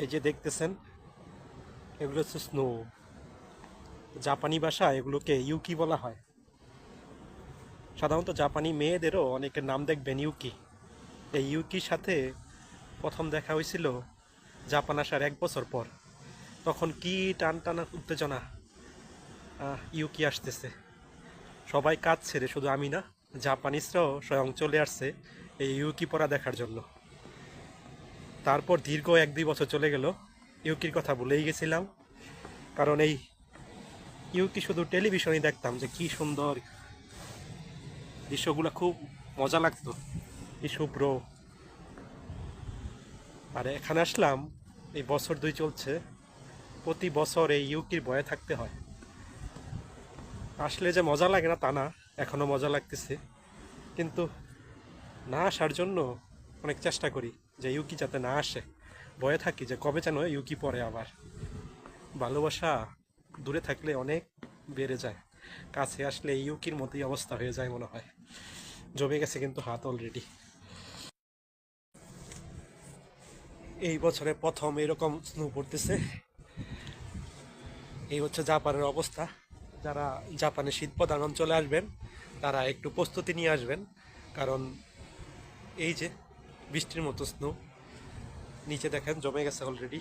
এই যে দেখতেছেন, এগুলো হচ্ছে স্নো জাপানি ভাষা এগুলোকে ইউকি বলা হয়। সাধারণত জাপানি মেয়েদেরও অনেকের নাম দেখবেন ইউকি। এই ইউকির সাথে প্রথম দেখা হয়েছিল জাপান আসার এক বছর পর। তখন কি টান টানা উত্তেজনা ইউকি আসতেছে। সবাই কাজ ছেড়ে শুধু আমি না, জাপানিজরাও স্বয়ং চলে আসছে এই ইউকি পড়া দেখার জন্য। তারপর দীর্ঘ এক দুই বছর চলে গেল, ইউকির কথা ভুলেই গেছিলাম। কারণ এই ইউকি শুধু টেলিভিশনেই দেখতাম যে কি সুন্দর। দৃশ্যগুলো খুব মজা লাগতো। কি শুভ্র। আর এখানে আসলাম, এই বছর দুই চলছে। প্রতি বছর এই ইউকির বয়ে থাকতে হয়। আসলে যে মজা লাগে না তা না এখনও মজা লাগতেছে। কিন্তু না আসার জন্য অনেক চেষ্টা করি। যে ইউকি যাতে না আসে। ভয়ে থাকি যে কবে যেন ইউকি পরে আবার। ভালোবাসা দূরে থাকলে অনেক বেড়ে যায়। কাছে আসলে ইউকির মতোই অবস্থা হয়ে যায় মনে হয়। জমে গেছে কিন্তু হাত অলরেডি এই বছরে প্রথম এরকম স্নো পড়তেছে। এই হচ্ছে জাপানের অবস্থা। যারা জাপানের শীত প্রধান অঞ্চলে আসবেন, তারা একটু প্রস্তুতি নিয়ে আসবেন। কারণ এই যে বৃষ্টির মতো স্নো নিচে দেখেন জমে গেছে অলরেডি